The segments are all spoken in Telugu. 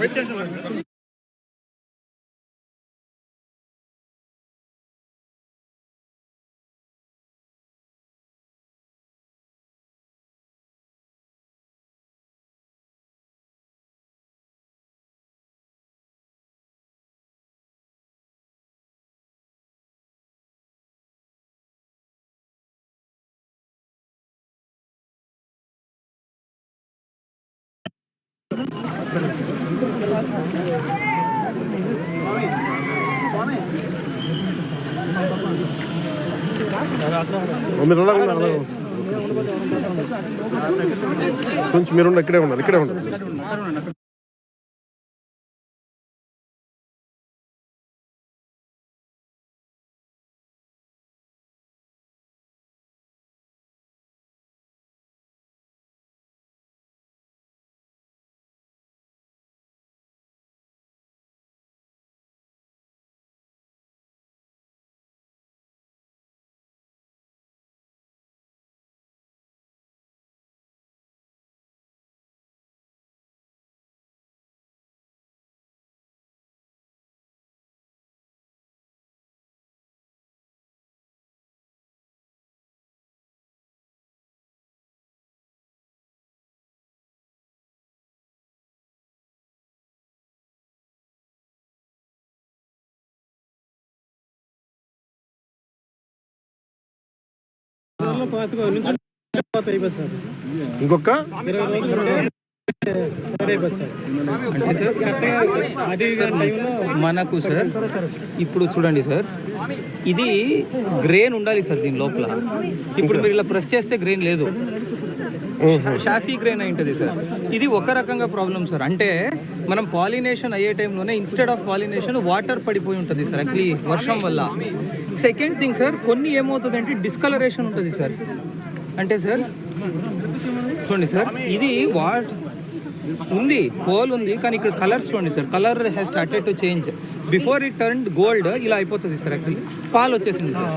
మీరు అలాగే మీరు కొంచెం మీరు ఇక్కడే ఉన్నారు ఇక్కడే ఉన్నారు ఇంకొక? మనకు సార్ ఇప్పుడు చూడండి సార్ ఇది గ్రెయిన్ ఉండాలి సార్ దీని లోపల. ఇప్పుడు మీరు ఇలా ప్రెస్ చేస్తే గ్రెయిన్ లేదు. షాఫీ గ్రెయిన్ అయి ఉంటుంది సార్. ఇది ఒక రకంగా ప్రాబ్లం సార్. అంటే మనం పాలినేషన్ అయ్యే టైంలోనే ఇన్స్టెడ్ ఆఫ్ పాలినేషన్ వాటర్ పడిపోయి ఉంటుంది సార్ యాక్చువల్లీ వర్షం వల్ల. సెకండ్ థింగ్ సార్ కొన్ని ఏమవుతుందంటే డిస్కలరేషన్ ఉంటుంది సార్ అంటే సార్ చూడండి సార్ ఇది వా ఉంది పోల్ ఉంది కానీ ఇక్కడ కలర్స్ చూడండి sir colour has started to change before it turn gold ఇలా అయిపోతుంది సార్ యాక్చువల్లీ పాలు వచ్చేసింది సార్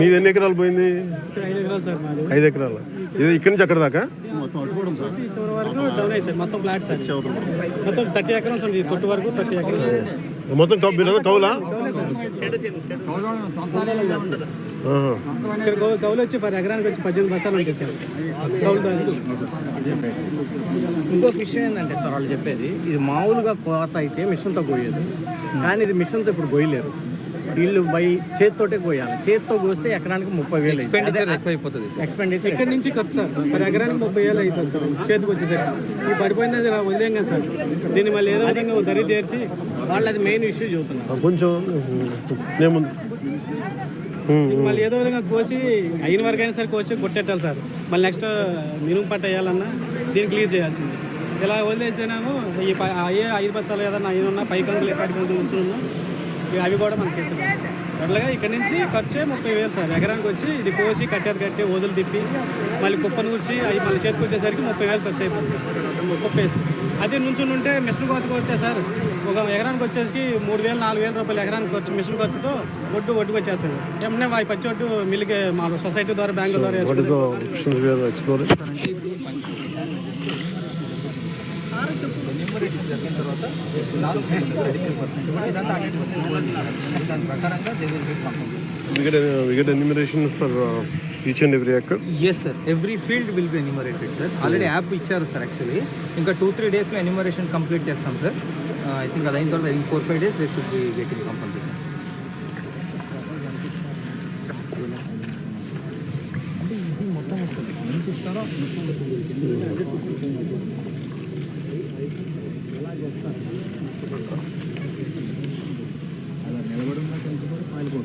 మీది ఎన్ని ఎకరాలు పోయింది? ఐదు ఎకరాలు. ఇది ఇక్కడి నుంచి అక్కడ దాకా? మొత్తం థర్టీ వరకు మొత్తం కౌ మీరు కౌలా ఇక్కడ కౌలు? వచ్చి పది ఎకరానికి వచ్చి పద్దెనిమిది బస్సాలు ఉంటాయి సార్ కౌలు ఇంకొక విషయం ఏంటంటే సార్ వాళ్ళు చెప్పేది ఇది మామూలుగా కోత అయితే మిషన్తో కోయేది కానీ ఇది మిషన్తో ఇప్పుడు కోయలేరు. వీళ్ళు బై చేతితోటే కోయాలి చేతితో కోస్తే ఎకరానికి ముప్పై వేలు ఎక్స్పెండిచర్ ఎక్కువైపోతుంది ఎక్స్పెండిచర్ ఇక్కడ నుంచి ఖర్చు సార్? పది ఎకరానికి ముప్పై వేలు అవుతుంది సార్? చేతికి వచ్చేసరికి. ఈ పడిపోయింది అది వదిలేం కదా సార్. దీన్ని మళ్ళీ ఏదో విధంగా దరి తీర్చి వాళ్ళు అది మెయిన్ ఇష్యూ చెబుతున్నారు ఆ, కొంచెం. మళ్ళీ ఏదో విధంగా కోసి అయిన వరకు అయినా సరే కోసి కొట్టేట్టాలి సార్. మళ్ళీ నెక్స్ట్ మినుము పంట వేయాలన్నా దీన్ని క్లియర్ చేయాల్సింది. ఇలా వదిలేసేనాము ఈ అయ్యే ఐదు బస్తాలు ఏదన్నా అయిన ఉన్నా పై కంకులు ఎక్కడి కంకులు ఉంచున్నా అవి కూడా మనకి అట్లాగా ఇక్కడ నుంచి ఖర్చే ముప్పై వేలు సార్. ఎకరానికి వచ్చి ఇది కోసి కట్టేది కట్టి వదులు తిప్పి మళ్ళీ కుప్పను కూర్చి అవి మళ్ళీ చేతికి వచ్చేసరికి ముప్పై వేలు ఖర్చు అయిపోతుంది. కుప్ప వేసి అదే నుంచి ఉంటే మిషన్ కోతకు వస్తే సార్. ఒక ఎకరానికి వచ్చేసరికి మూడు వేలు నాలుగు వేల రూపాయలు ఎకరానికి ఖర్చు మిషన్ ఖర్చుతో ఒడ్డు ఒడ్డుకు వచ్చేస్తుంది. ఏమన్నా పచ్చి ఒడ్డు మిల్లుకి మా సొసైటీ ద్వారా బ్యాంకుల ద్వారా What is వేసుకుంటాం the options we have explored? We get, a, we get enumeration for uh, each and every acre. Yes sir every field will be enumerated sir already app ఇచ్చారు సార్ యాక్చువల్లీ ఇంకా టూ త్రీ డేస్లో ఎన్యూమరేషన్ కంప్లీట్ చేస్తాం సార్ ఐ థింక్ అది అయిన తర్వాత in four five days they should be getting compulsory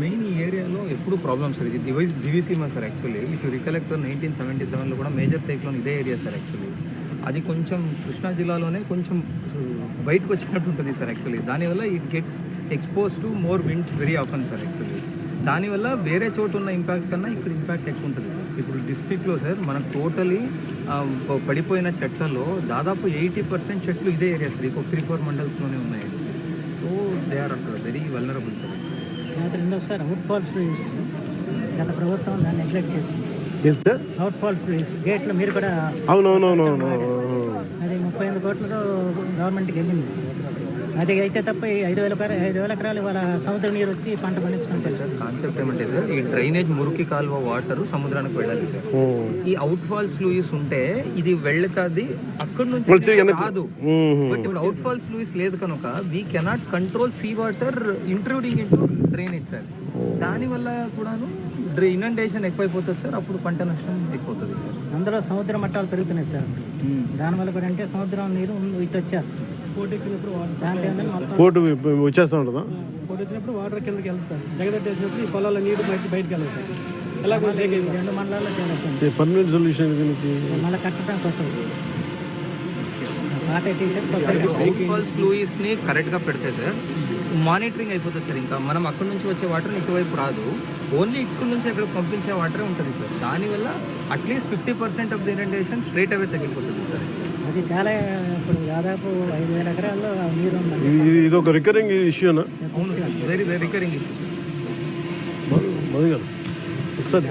main ఈ ఏరియాలో ఎప్పుడు ప్రాబ్లమ్ సార్. ఇది device Diviseema sir actually if you recollect sir nineteen seventy సెవెన్లో కూడా మేజర్ సైక్లోన్ ఇదే ఏరియా సార్ యాక్చువల్లీ అది కొంచెం కృష్ణా జిల్లాలోనే కొంచెం బయటకు వచ్చినట్టు ఉంటుంది సార్ యాక్చువల్లీ దానివల్ల it gets expose to more winds very often sir actually దానివల్ల వేరే చోటు ఉన్న ఇంపాక్ట్ కన్నా ఇక్కడ ఇంపాక్ట్ ఎక్కువ ఉంటుంది సార్. ఇప్పుడు డిస్ట్రిక్ట్లో సార్ మనకు టోటలీ పడిపోయిన చెట్లలో దాదాపు ఎయిటీ పర్సెంట్ చెట్లు ఇదే ఏరియా సార్ ఒక త్రీ ఫోర్ మండల్స్లోనే ఉన్నాయి. So they are very vulnerable sir రెండోసారి అవుట్ ఫాల్స్ గత ప్రభుత్వం దాన్ని నెగ్లెక్ట్ చేసింది. అవుట్ ఫాల్స్ గేట్లో మీరు కూడా అవునవునవునవును. అది ముప్పై ఎనిమిది కోట్లతో గవర్నమెంట్కి వెళ్ళింది. అది అయితే తప్ప ఈ ఐదు వేల ఐదు వేల ఎకరాలు వాళ్ళ సముద్ర నీరు వచ్చి పంట పండించుకుంటారు. సార్ కాన్సెప్ట్ ఏమంటే సార్ ఈ డ్రైనేజ్ మురికి కాలువ వాటర్ సముద్రానికి వెళ్ళాలి సార్. ఈ అవుట్ ఫాల్స్ లూయిస్ ఉంటే ఇది వెళ్తాది అక్కడ నుంచి మ్మ్. బట్ ఇప్పుడు అవుట్ ఫాల్స్ లూయిస్ లేదు కనుక we cannot control sea water intruding in drainage sir. దానివల్ల కూడాను ఇనండేషన్ ఎక్కువైపోతుంది సార్ అప్పుడు పంట నష్టం ఎక్కువవుతుంది అందులో సముద్ర మట్టాలు పెరుగుతున్నాయి సార్. దానివల్ల కూడా అంటే సముద్రం నీరు ఇటు వచ్చేస్తుంది. పోటీ వచ్చేస్తా ఉంటుందా? పోటీ వచ్చినప్పుడు వాటర్ కిందకి సార్. జగదట్టేసినప్పుడు ఈ పొలాల నీరు బయట బయటకు వెళ్ళదు సార్. ఎలా రెండు మండలాల్లో చేరుతుంది పర్మనెంట్ సొల్యూషన్ మళ్ళీ కట్టడానికి వస్తుంది. పాత టీషర్ట్ కొత్త అవుట్ ఫాల్స్ లూయిస్ని కరెక్ట్గా పెడితే సార్ మానిటరింగ్ అయిపోతుంది సార్. ఇంకా మనం అక్కడ నుంచి వచ్చే వాటర్ ఇటువైపు రాదు. ఓన్లీ ఇక్కడ నుంచి అక్కడ పంపించే వాటరే ఉంటుంది సార్. దానివల్ల at least fifty percent of the irritation straight away తగ్గిపోతుంది సార్. అది చాలా ఇప్పుడు దాదాపు ఐదు వేల ఎకరాల్లో నీరు ఉందండి. ఇది ఒక రికరింగ్ ఇష్యూనా అవును సార్. వెరీ వెరీ రికరింగ్ గారు ఒకసారి.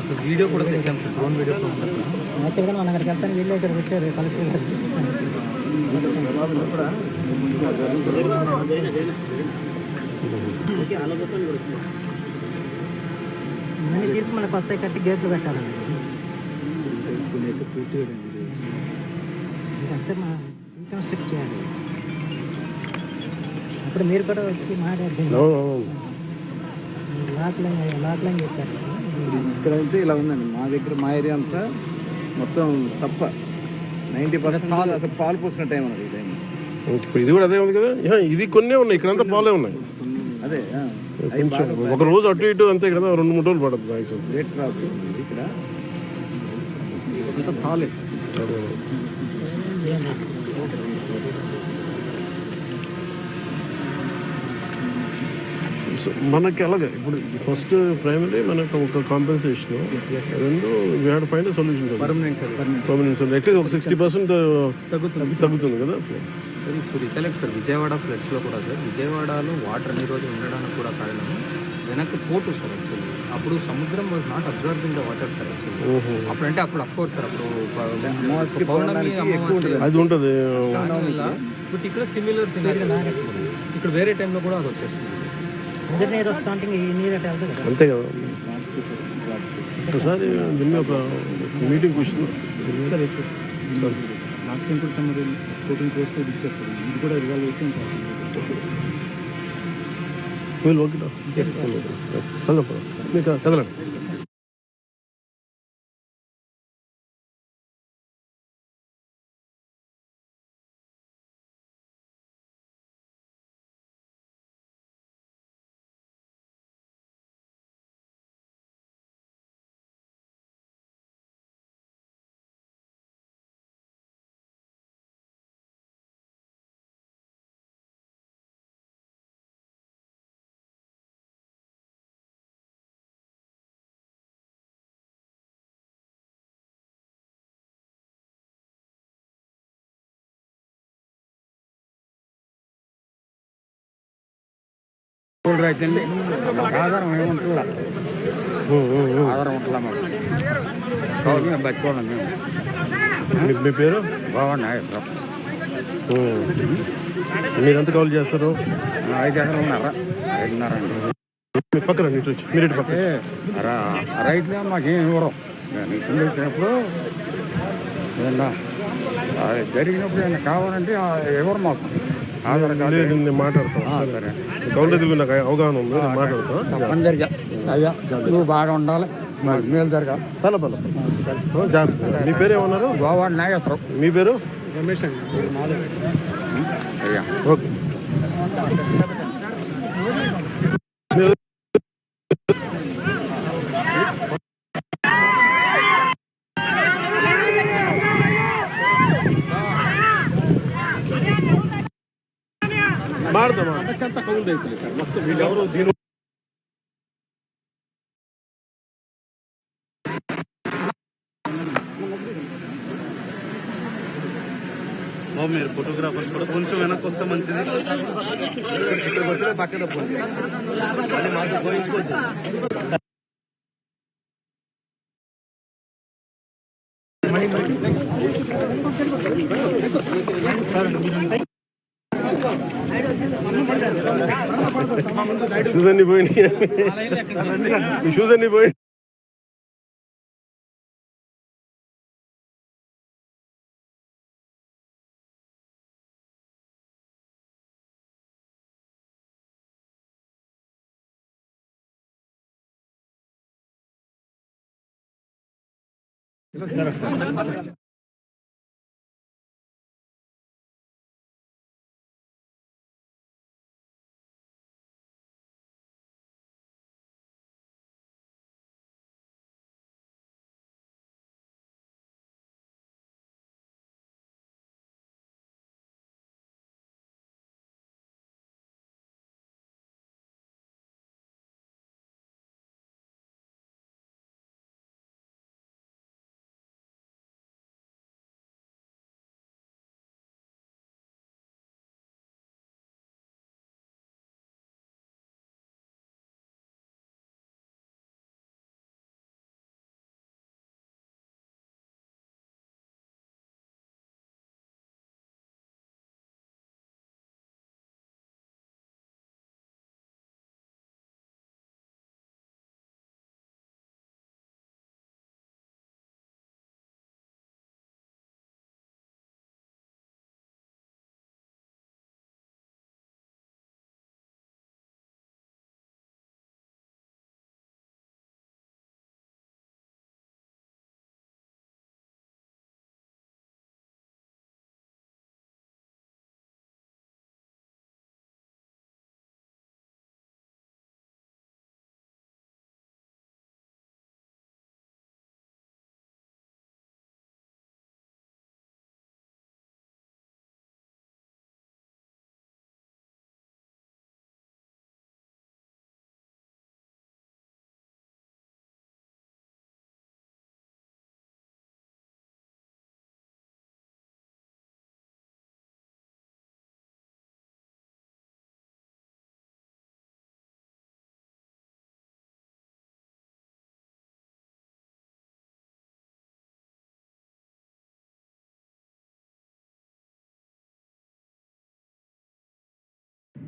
అసలు వీడియో కూడా తెచ్చాం సార్. డ్రోన్ వీడియో యాక్చువల్గా మనం అక్కడికి వెళ్తాను వీళ్ళు ఇక్కడ వచ్చారు కలెక్టర్ గారు. ఇవన్నీ తీసి మళ్ళీ కొత్త కట్టి గేట్లు పెట్టాలండి ఇదంతా మా రీకన్స్ట్రక్ట్ చేయాలి. అప్పుడు మీరు కూడా వచ్చి మాట్లాడుతుంది లాక్లని లాక్లని చెప్పారు. ఇక్కడ అయితే ఇలా ఉందండి. మా దగ్గర మా ఏరియా అంతా మొత్తం తప్ప. నైంటీ పర్సెంట్ అసలు పాలు పోసుకున్న టైం అన్నది ఈ టైం ఇప్పుడు ఇది కూడా అదే ఉంది కదా? యా, ఇది కొన్నే ఉన్నాయి ఇక్కడంతా పాలే ఉన్నాయి. అదే ఆ, కొంచెం ఒక రోజు అటు ఇటు అంతే కదా రెండు మూడు రోజులు పడుతుంది మ్యాక్సిమం. ఉంది ఇక్కడ. అంతా తాలే సార్. మనకి అలాగే. ఇప్పుడు ఫస్ట్ ప్రైమరీ మనకు ఒక కాంపెన్సేషన్ రెండు we had find solution permanent sir at least ఒక సిక్స్టీ పర్సెంట్ తగ్గుతుంది. తగ్గుతుంది కదా? సార్ ఇప్పుడు రికలెక్ట్ సార్ విజయవాడ ఫ్లడ్స్లో కూడా సార్ విజయవాడలో వాటర్ అన్ని రోజులు ఉండడానికి కూడా కారణం వెనక్కి పోటు సార్ యాక్చువల్లీ అప్పుడు సముద్రం was not observing the water sir actually ఓహో. అప్పుడంటే అప్పుడు అఫ్కోర్స్ సార్ అప్పుడు పౌర్ణమి అది ఉంటుంది. బట్ ఇక్కడ సిమిలర్ ఇక్కడ వేరే టైంలో కూడా అది వచ్చేస్తుంది. అంతే కదా. ఒకసారి దీన్ని ఒక మీటింగ్ కూర్చున్నాం సార్ లాస్ట్ టైం కూడా తమరు కోటింగ్ పోస్ట్ ఇచ్చేస్తారు ఇది కూడా రివాల్వ్ వీళ్ళు ఓకే. కదలం మీకు కదలండి రైతండి ఆధారం ఏముంటుందా ఆధారం ఉంటుందా మాకు? కాబట్టి మేము బతుకోవాలి మేము. మీ- పేరు? బాగున్నాయి ఉమ్. మీరు ఎంత కాల్ చేస్తారు? ఐదు ఎకరాలు ఉన్నారా? ఐదున్నర అండి. పక్కన మీరు ఇటు పక్కన. రైతుగా మాకేం ఇవ్వరు. నేను ఇల్లు వచ్చినప్పుడు జరిగినప్పుడు ఏమైనా కావాలంటే ఇవ్వరు మాకు. ఆధార్ కార్డు నేను మాట్లాడతాను గవర్నమెంట్ నాకు అవగాహన ఉంది. నేను మాట్లాడతాను అందరిగా అయ్యా నువ్వు బాగా ఉండాలి. మేలు జరగాలి. పల పల. జాగ్రత్త. మీ పేరు ఏమన్నారు? గోవా నాగేశ్వరం మీ పేరు? రమేష్ అయ్యా. ఓకే. మీరు- केस आता करून द्यायचं सर मग व्हिडिओवर झिरो మీరు ఫోటోగ్రాఫర్స్ కూడా కొంచెం వెనక్కి వస్తే మంచిది. ఇక్కడికి వచ్చిన పక్కన పోండి. మాకు పోయించుకోవచ్చు సార్ షూస్ అన్ని పోయినాయి మీ షూస్ అన్ని పోయి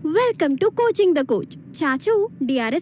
Welcome to coaching the coach Chachu DRS